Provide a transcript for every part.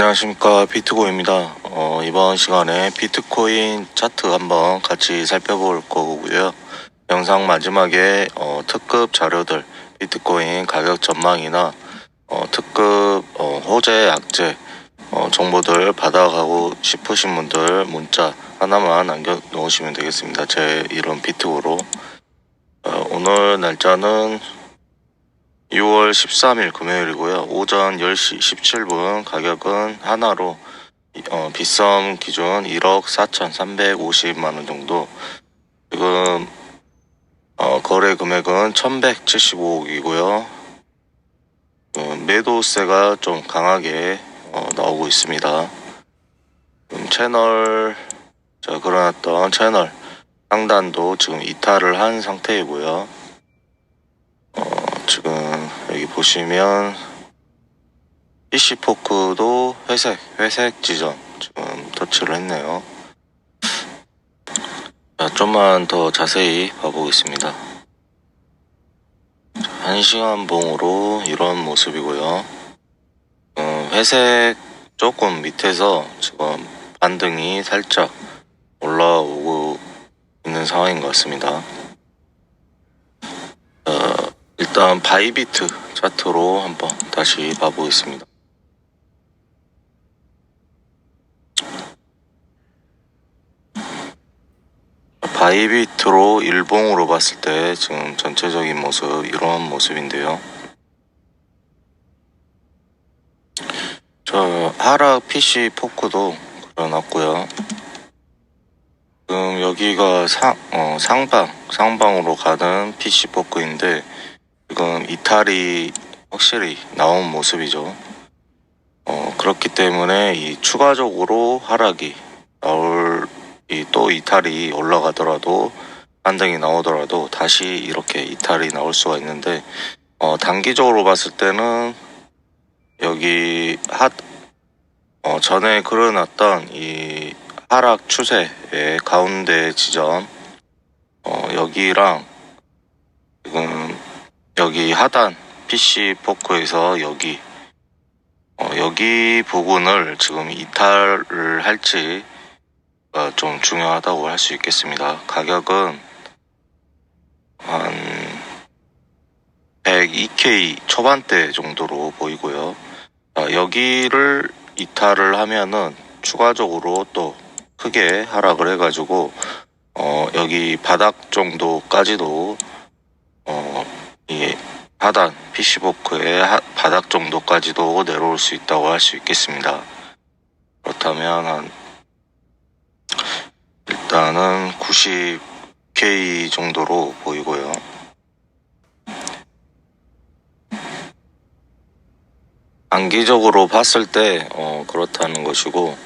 안녕하십니까 비트고입니다. 어, 이번 시간에 비트코인 차트 한번 같이 살펴볼 거고요. 영상 마지막에 어, 특급 자료들 비트코인 가격 전망이나 어, 특급 어, 호재 약재 어, 정보들 받아가고 싶으신 분들 문자 하나만 남겨 놓으시면 되겠습니다. 제 이름 비트고로 어, 오늘 날짜는 6월 13일 금요일이고요. 오전 10시 17분 가격은 하나로 어, 비썸 기준 1억 4,350만 원 정도. 지금 어, 거래 금액은 1,175억이고요. 음, 매도세가 좀 강하게 어, 나오고 있습니다. 음, 채널 제가 그려놨던 채널 상단도 지금 이탈을 한 상태이고요. 보시면 PC 포크도 회색, 회색 지점 지금 터치를 했네요. 자, 좀만 더 자세히 봐보겠습니다. 한 시간 봉으로 이런 모습이고요. 음, 회색 조금 밑에서 지금 반등이 살짝 올라오고 있는 상황인 것 같습니다. 어, 일단 바이비트 차트로 한번 다시 봐보겠습니다. 바이비트로 일봉으로 봤을 때 지금 전체적인 모습 이런 모습인데요. 저 하락 PC 포크도 그려놨고요. 지금 여기가 상, 어, 상방, 상방으로 가는 PC 포크인데 지금 이탈이 확실히 나온 모습이죠. 어, 그렇기 때문에 이 추가적으로 하락이 나올 이 또 이탈이 올라가더라도 반등이 나오더라도 다시 이렇게 이탈이 나올 수가 있는데 어, 단기적으로 봤을 때는 여기 핫 어, 전에 그려놨던 이 하락 추세의 가운데 지점 어, 여기랑 여기 하단 PC 포크에서 여기 어, 여기 부분을 지금 이탈을 할지 어, 좀 중요하다고 할 수 있겠습니다. 가격은 한 102K 초반대 정도로 보이고요. 어, 여기를 이탈을 하면은 추가적으로 또 크게 하락을 해가지고 어, 여기 바닥 정도까지도 어, PC보크의 하- 바닥 정도까지도 내려올 수 있다고 할 수 있겠습니다. 그렇다면 한 일단은 90K 정도로 보이고요. 단기적으로 봤을 때 어, 그렇다는 것이고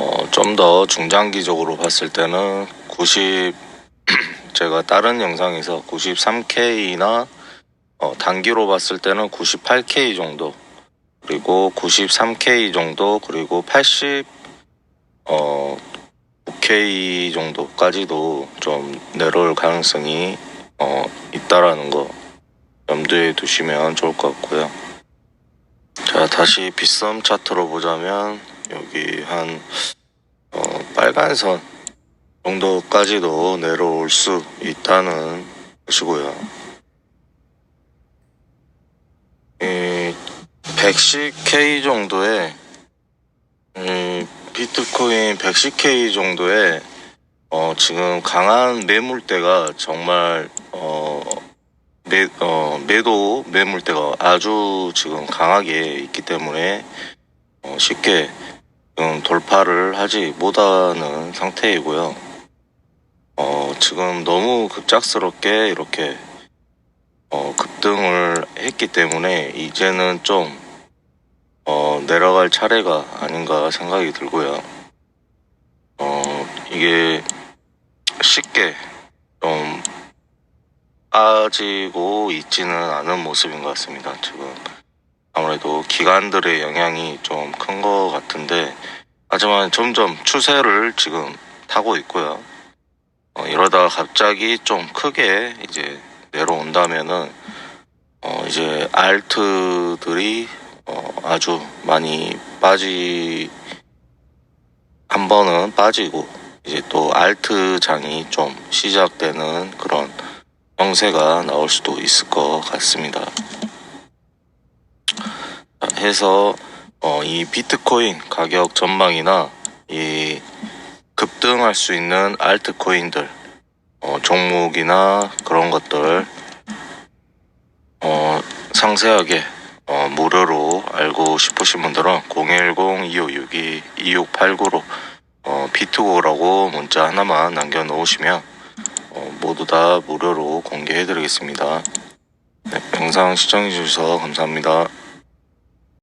어, 좀 더 중장기적으로 봤을 때는 90 제가 다른 영상에서 93K나 어, 단기로 봤을 때는 98K 정도 그리고 93K 정도 그리고 80 어, 9K 정도까지도 좀 내려올 가능성이 어, 있다라는 거 염두에 두시면 좋을 것 같고요. 자 다시 빗썸 차트로 보자면 여기 한 어, 빨간 선 정도까지도 내려올 수 있다는 것이고요. 이 110K 정도의 이 비트코인 110K 정도의 어, 지금 강한 매물대가 정말 어, 매, 어, 매도 매물대가 아주 지금 강하게 있기 때문에 어, 쉽게 지금 돌파를 하지 못하는 상태이고요. 어, 지금 너무 급작스럽게 이렇게 어, 급등을 했기 때문에 이제는 좀 어, 내려갈 차례가 아닌가 생각이 들고요. 어, 이게 쉽게 좀 빠지고 있지는 않은 모습인 것 같습니다. 지금 아무래도 기관들의 영향이 좀 큰 것 같은데 하지만 점점 추세를 지금 타고 있고요. 어, 이러다가 갑자기 좀 크게 이제 내려온다면은 어, 이제 알트들이 어, 아주 많이 빠지 한 번은 빠지고 이제 또 알트 장이 좀 시작되는 그런 형세가 나올 수도 있을 것 같습니다. 자, 해서 어, 이 비트코인 가격 전망이나 이 급등할 수 있는 알트코인들 어, 종목이나 그런 것들 어, 상세하게 어, 무료로 알고 싶으신 분들은 010-2562-2689로 어, 비트고라고 문자 하나만 남겨놓으시면 어, 모두 다 무료로 공개해드리겠습니다. 네, 영상 시청해주셔서 감사합니다.